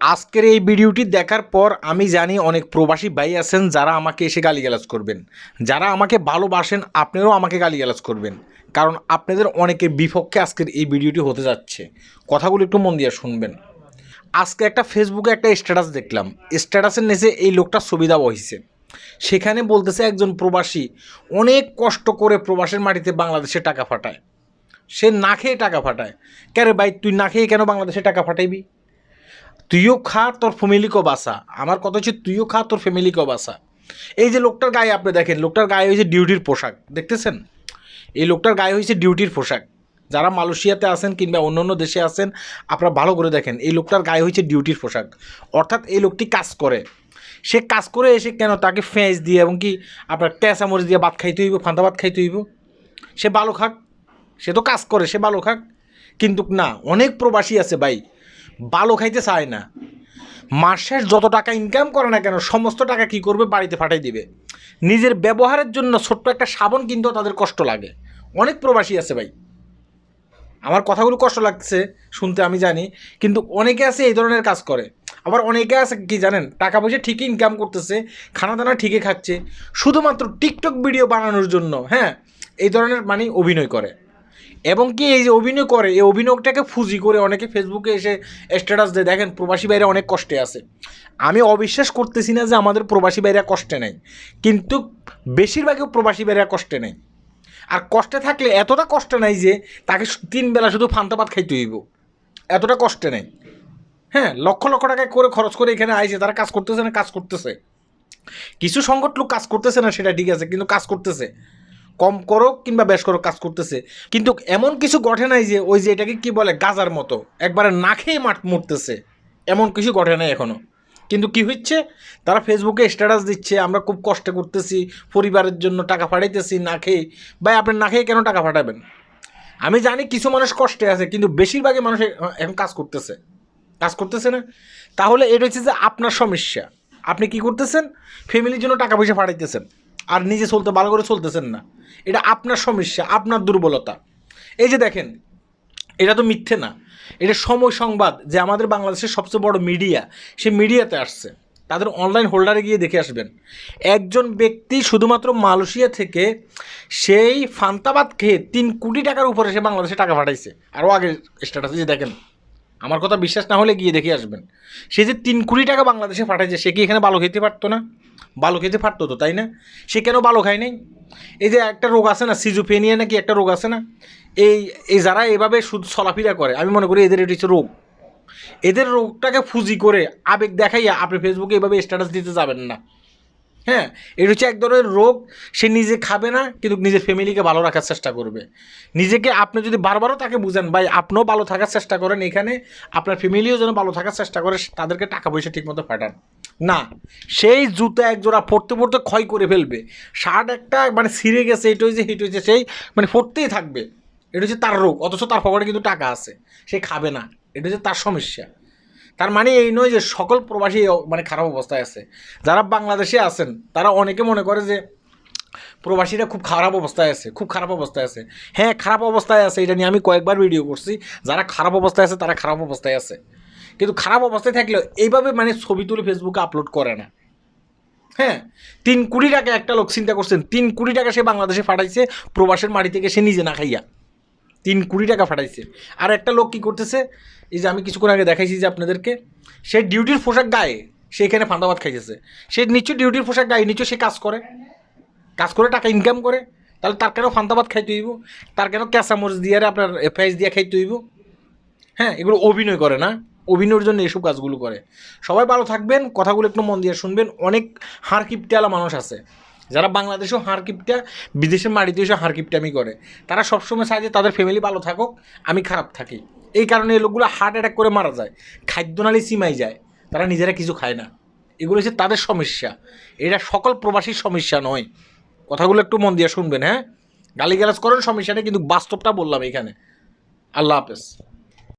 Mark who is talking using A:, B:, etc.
A: আজকের এই ভিডিওটি দেখার পর আমি জানি অনেক প্রবাসী ভাই আছেন যারা আমাকে এসে গালিগালাজ করবেন। যারা আমাকে ভালোবাসেন আপনারাও আমাকে গালিগালাজ করবেন। কারণ আপনাদের অনেকের বিপক্ষে আজকের এই ভিডিওটি হতে যাচ্ছে। কথাগুলো একটু মন দিয়ে শুনবেন। আজকে একটা ফেসবুকে একটা স্ট্যাটাস দেখলাম। স্ট্যাটাসের নিচে এই লোকটা সুবিধা বহিছে সেখানে বলতেছে একজন প্রবাসী অনেক কষ্ট করে প্রবাসের মাটিতে বাংলাদেশে টাকা পাঠায় সে না খেয়ে টাকা পাঠায় কেন ভাই, তুই না খেয়ে কেন বাংলাদেশে টাকা পাঠাইবি তুইও খা, তোর ফ্যামিলিকেও বাসা আমার কথা হচ্ছে, তুইও খা, তোর ফ্যামিলিকেও বাসা এই যে লোকটার গায়ে আপনি দেখেন, লোকটার গায়ে হয়েছে ডিউটির পোশাক, দেখতেছেন? এই লোকটার গায়ে হয়েছে ডিউটির পোশাক। যারা মালয়েশিয়াতে আছেন কিংবা অন্য অন্য দেশে আছেন, আপনারা ভালো করে দেখেন, এই লোকটার গায়ে হয়েছে ডিউটির পোশাক। অর্থাৎ এই লোকটি কাজ করে। সে কাজ করে এসে কেন তাকে ফেঁস দিয়ে এবং কি আপনার ক্যাঁচা মরিচ দিয়ে ভাত খাইতে হইব, ফান্তা ভাত খাইতে হইব? সে ভালো খাক, সে তো কাজ করে, সে ভালো খাক। কিন্তু না, অনেক প্রবাসী আছে ভাই ভালো খাইতে চায় না। মাসের যত টাকা ইনকাম করে না কেন, সমস্ত টাকা কি করবে? বাড়িতে ফাটাই দিবে। নিজের ব্যবহারের জন্য ছোট্ট একটা সাবন কিনতেও তাদের কষ্ট লাগে। অনেক প্রবাসী আছে ভাই। আমার কথাগুলো কষ্ট লাগছে শুনতে, আমি জানি। কিন্তু অনেকে আছে এই ধরনের কাজ করে। আবার অনেকে আছে কি জানেন? টাকা পয়সা ঠিকই ইনকাম করতেছে খানা দানা ঠিকই খাচ্ছে। শুধুমাত্র টিকটক ভিডিও বানানোর জন্য হ্যাঁ? এই ধরনের মানে অভিনয় করে। এবং কি এই যে অভিনয় করে, এই অভিনয়টাকে ফুজি করে অনেকে ফেসবুকে এসে স্ট্যাটাস দেয়। দেখেন, প্রবাসী বাইরে অনেক কষ্টে আছে। আমি অবিশ্বাস করতেছি না যে আমাদের প্রবাসী বাইরে কষ্টে নেই। কিন্তু বেশিরভাগই প্রবাসী বাইরে কষ্টে নেই। আর কষ্টে থাকলে এতটা কষ্ট নাই যে তাকে তিন বেলা শুধু ফান্তা ভাত খাইতে হইব। এতটা কষ্টে নেই। হ্যাঁ লক্ষ লক্ষ টাকা করে খরচ করে এখানে আইছে, তারা কাজ করতেছে না, কাজ করতেছে। কিছু সংকট লোক কাজ করতেছে না, সেটা ঠিক আছে, কিন্তু কাজ করতেছে। কম করো কিংবা বেশ করো কাজ করতেছে। কিন্তু এমন কিছু ঘটে নাই যে ওই যে এটাকে কি বলে, গাজার মতো। একবারে না খেয়ে মাঠ মরতেছে। এমন কিছু ঘটে নাই এখনও কিন্তু কি হচ্ছে? তারা ফেসবুকে স্ট্যাটাস দিচ্ছে, আমরা খুব কষ্ট করতেছি, পরিবারের জন্য টাকা পাঠাইতেছি, না খেয়ে। ভাই, আপনি না খেয়ে কেন টাকা পাঠাবেন? আমি জানি কিছু মানুষ কষ্টে আছে, কিন্তু বেশিরভাগই মানুষ এখন কাজ করতেছে। কাজ করতেছে না? তাহলে এটা হচ্ছে যে আপনার সমস্যা। আপনি কি করতেছেন? ফ্যামিলির জন্য টাকা পয়সা পাঠাইতেছেন। আর নিজে চলতে ভালো করে চলতেছেন না। এটা আপনার সমস্যা, আপনার দুর্বলতা। এই যে দেখেন, এটা তো মিথ্যে না। এটা সময় সংবাদ যে আমাদের বাংলাদেশের সবচেয়ে বড় মিডিয়া সে মিডিয়াতে আসছে। তাদের অনলাইন হোল্ডারে গিয়ে দেখে আসবেন। একজন ব্যক্তি শুধুমাত্র মালয়েশিয়া থেকে সেই ফান্তাবাদ খেয়ে তিন কোটি টাকার উপরে সে বাংলাদেশে টাকা পাঠাইছে। আরও আগে স্ট্যাটাসে যে দেখেন। আমার কথা বিশ্বাস না হলে গিয়ে দেখে আসবেন। সে যে তিন কোটি টাকা বাংলাদেশে পাঠাইছে সে কি এখানে ভালো খেতে পারতো না? ভালো খেতে পারতো তো, তাই না? সে কেন ভালো খায় নাই? এই যে একটা রোগ আছে না সিজোফেনিয়া নাকি একটা রোগ আছে না, এই এই যারা এভাবে শুধু চলাফেরা করে, আমি মনে করি এদের এটি হচ্ছে রোগ। এদের রোগটাকে ফুজি করে আবেগ দেখাইয়া আপনি ফেসবুকে এভাবে স্ট্যাটাস দিতে যাবেন না। হ্যাঁ এটা হচ্ছে এক ধরনের রোগ, সে নিজে খাবে না, কিন্তু নিজের ফ্যামিলিকে ভালো রাখার চেষ্টা করবে। নিজেকে আপনি যদি বারবারও তাকে বুঝেন, ভাই, আপনিও ভালো থাকার চেষ্টা করেন এখানে, আপনার ফ্যামিলিও যেন ভালো থাকার চেষ্টা করে, তাদেরকে টাকা পয়সা ঠিকমতো পাঠান। না, সেই জুতো এক জোড়া পড়তে পড়তে ক্ষয় করে ফেলবে। শার্ট একটা মানে ছিঁড়ে গেছে, এটা হয়েছে হিট হয়েছে সেই মানে পড়তেই থাকবে। এটা হচ্ছে তার রোগ, অথচ তার পকেটে কিন্তু টাকা আছে, সে খাবে না, এটা হচ্ছে তার সমস্যা। তার মানে এই নয় যে সকল প্রবাসী মানে খারাপ অবস্থায় আছে। যারা বাংলাদেশে আছেন, তারা অনেকে মনে করে যে প্রবাসীরা খুব খারাপ অবস্থায় আছে, খুব খারাপ অবস্থায় আছে। হ্যাঁ খারাপ অবস্থায় আছে, এটা নিয়ে আমি কয়েকবার ভিডিও করছি। যারা খারাপ অবস্থায় আছে, তারা খারাপ অবস্থায় আছে। কিন্তু খারাপ অবস্থায় থাকলেও এইভাবে মানে ছবি তুলে ফেসবুকে আপলোড করে না। হ্যাঁ তিন কোটি টাকা একটা লোক চিন্তা করছেন, তিন কোটি টাকা সে বাংলাদেশে পাঠাইছে, প্রবাসের মাটি থেকে সে নিজে না খাইয়া। তিন কোটি টাকা ফাটাইছে। আর একটা লোক কি করতেছে, এই যে আমি কিছুক্ষণ আগে দেখাইছি যে আপনাদেরকে, সে ডিউটির পোশাক গায়ে, সে এখানে ফান্দাবাদ খাইতেছে। সে নিশ্চয় ডিউটির পোশাক গায়ে নিশ্চয় সে কাজ করে। কাজ করে, টাকা ইনকাম করে। তাহলে তার কেন ফান্তাবাদ খাইতে হইব? তার কেন ক্যাঁচা মরিচ দিয়ে আপনার এফআইএস দিয়ে খাইতে হইব? হ্যাঁ এগুলো অভিনয় করে না। অভিনয়ের জন্য এসব কাজগুলো করে। সবাই ভালো থাকবেন, কথাগুলো একটু মন দিয়ে শুনবেন। অনেক হাড় কিপটেওয়ালা মানুষ আছে। যারা বাংলাদেশেও হাড় কিপটা বিদেশের মাটিতে এসে কিপটামি করে, তারা সবসময় চায় যে তাদের ফ্যামিলি ভালো থাকুক, আমি খারাপ থাকি। এই কারণে এই লোকগুলো হার্ট অ্যাটাক করে মারা যায় খাদ্য খাদ্যনালী সীমাই যায়, তারা নিজেরা কিছু খায় না। এগুলো হচ্ছে তাদের সমস্যা। এটা সকল প্রবাসীর সমস্যা নয়। কথাগুলো একটু মন দিয়ে শুনবেন হ্যাঁ? গালিগালাজ করেন সমস্যা নেই, কিন্তু বাস্তবটা বললাম এখানে। আল্লাহ হাফেজ।